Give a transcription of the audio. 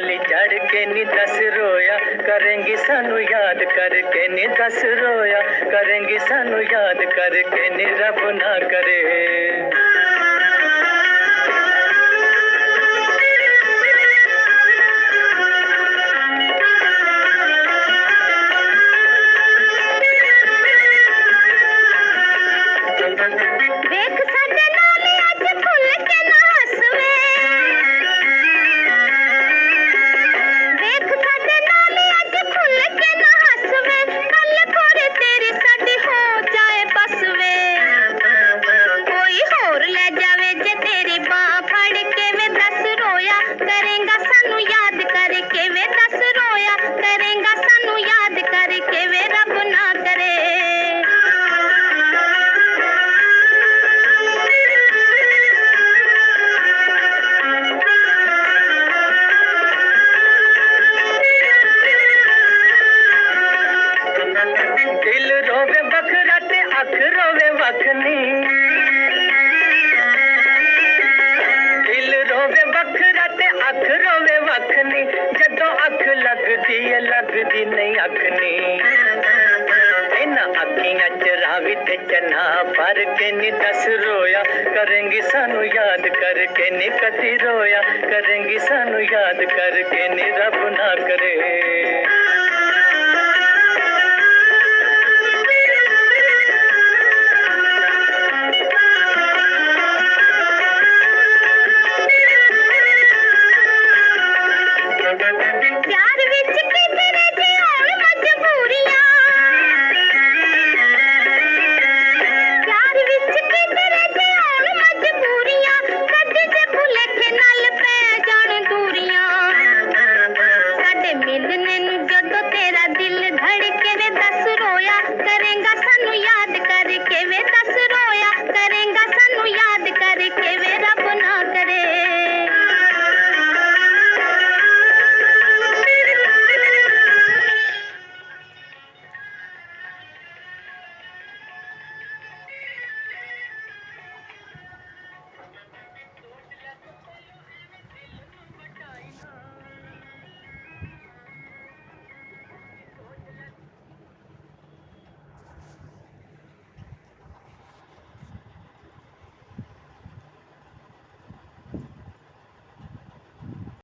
बोली चढ़ के नी दस रोया, करेंगी सानू याद करके नी दस रोया, करेंगी सानू याद करके नी रब ना करे। आखनी दिल रोवे बखरा ते अख रोवे वखनी जदों अख लगती है, लगदी नहीं अखनी। ते चना भर के नी दस रोया। करेंगी सानू याद करके नी कति रोया। करेंगी सानू याद करके नी रब ना करे। याद करके वे रब कर